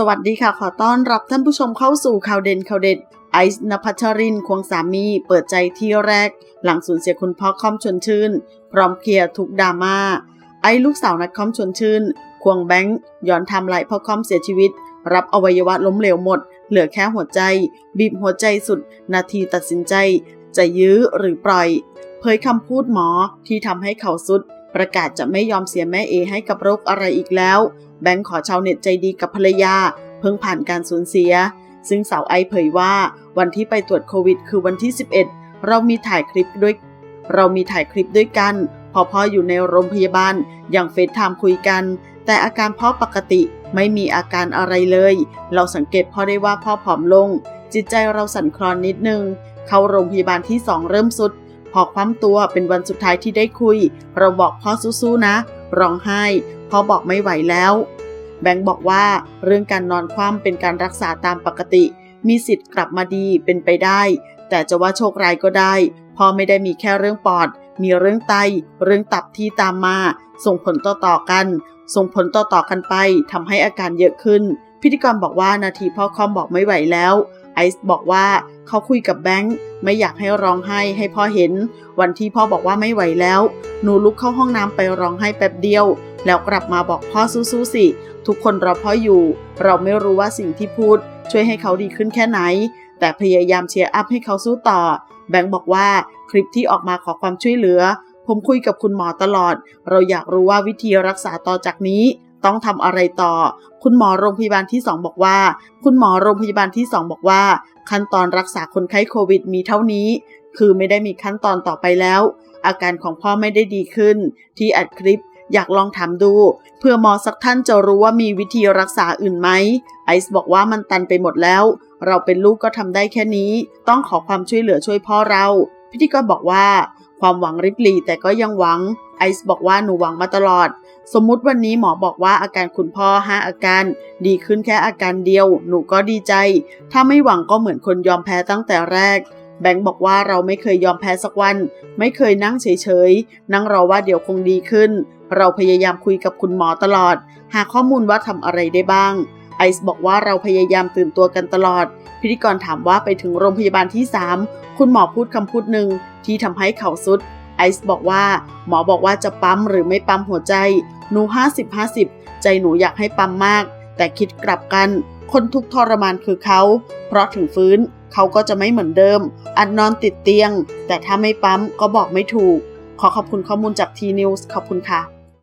สวัสดีค่ะ ขอต้อนรับท่านผู้ชมเข้าสู่ข่าวเด่นข่าวเด็ด ไอซ์นภัชรินควงสามี เปิดใจที่แรก หลังสูญเสียคุณพ่อคอมชวนชื่น พร้อมเคลียร์ทุกดราม่า ไอซ์ลูกสาวนัดคอมชวนชื่น ควงแบงค์ย้อนทำลายพ่อคอมเสียชีวิต รับอวัยวะล้มเหลวหมด เหลือแค่หัวใจ บีบหัวใจสุด นาทีตัดสินใจ จะยื้อหรือปล่อย เผยคำพูดหมอที่ทำให้เขาสุด ประกาศจะไม่ยอมเสียแม่เอให้กับโรคอะไรอีกแล้ว แบงค์ขอชาวเน็ตใจดีกับภรรยา เพิ่งผ่านการสูญเสีย ซึ่งสาวไอเผยว่าวันที่ไปตรวจโควิด คือวันที่ 11 เรามีถ่ายคลิปด้วย เรามีถ่ายคลิปด้วยกัน พอพ่ออยู่ในโรงพยาบาลอย่างเฟซไทม์คุยกัน แต่อาการพ่อปกติไม่มีอาการอะไรเลย เราสังเกตพ่อได้ว่าพ่อผอมลง จิตใจเราสั่นคลอนนิดนึง เข้าโรงพยาบาลที่สองเริ่มสุด พอคว่ำตัวเป็นวันสุดท้ายที่ได้คุย เราบอกพ่อสู้ๆนะ ร้องไห้พ่อบอกไม่ไหวแล้ว แบงค์บอกว่าเรื่องการนอนคว่ำเป็นการรักษาตามปกติ มีสิทธิ์กลับมาดีเป็นไปได้ แต่จะว่าโชคร้ายก็ได้พ่อไม่ได้มีแค่เรื่องปอด มีเรื่องไต เรื่องตับที่ตามมา ส่งผลต่อๆกัน ส่งผลต่อๆกันไปทำให้อาการเยอะขึ้น พิธีกรบอกว่านาทีพ่อคอมบอกไม่ไหวแล้ว ไอซ์บอกว่าเขาคุยกับแบงค์ไม่อยากให้ร้องไห้ให้พ่อเห็น วันที่พ่อบอกว่าไม่ไหวแล้ว หนูลุกเข้าห้องน้ำไปร้องไห้แป๊บเดียว แล้วกลับมาบอกพ่อสู้ๆสิ ทุกคนรอพ่ออยู่ เราไม่รู้ว่าสิ่งที่พูด ช่วยให้เขาดีขึ้นแค่ไหน แต่พยายามเชียร์อัพให้เขาสู้ต่อ แบงค์บอกว่าคลิปที่ออกมาขอความช่วยเหลือ ผมคุยกับคุณหมอตลอด เราอยากรู้ว่าวิธีรักษาต่อจากนี้ ต้องทำอะไรต่อ คุณหมอโรงพยาบาลที่ 2 บอกว่า คุณหมอโรงพยาบาลที่ 2 บอกว่า ขั้นตอนรักษาคนไข้โควิดมีเท่านี้ คือไม่ได้มีขั้นตอนต่อไปแล้ว อาการของพ่อไม่ได้ดีขึ้น ที่อัดคลิปอยากลองถามดู เพื่อหมอสักท่านจะรู้ว่ามีวิธีรักษาอื่นไหมไอซ์บอกว่ามันตันไปหมดแล้ว เราเป็นลูกก็ทำได้แค่นี้ ต้องขอความช่วยเหลือช่วยพ่อเรา พิธีกรบอกว่า ความหวังริบหรี่แต่ก็ยังหวัง ไอซ์บอกว่าหนูหวังมาตลอด สมมุติวันนี้หมอบอกว่าอาการคุณพ่อห้าอาการ ดีขึ้นแค่อาการเดียว หนูก็ดีใจ ถ้าไม่หวังก็เหมือนคนยอมแพ้ตั้งแต่แรก แบงค์บอกว่าเราไม่เคยยอมแพ้สักวัน ไม่เคยนั่งเฉยๆ นั่งรอว่าเดี๋ยวคงดีขึ้น เราพยายามคุยกับคุณหมอตลอด หาข้อมูลว่าทำอะไรได้บ้าง ไอซ์บอกว่าเราพยายามตื่นตัวกันตลอด พิธีกรถามว่าไปถึงโรงพยาบาลที่ 3 คุณหมอพูดคำพูดหนึ่งที่ทำให้เขาสุด ไอซ์บอกว่า หมอบอกว่าจะปั๊มหรือไม่ปั๊มหัวใจ หนู 50-50 ใจหนูอยากให้ปั๊มมาก แต่คิดกลับกัน คนทุกทรมานคือเขา เพราะถึงฟื้นเขาก็จะไม่เหมือนเดิม อันนอนติดเตียง แต่ถ้าไม่ปั๊มก็บอกไม่ถูก ขอขอบคุณข้อมูลจากทีนิวส์ขอบคุณค่ะ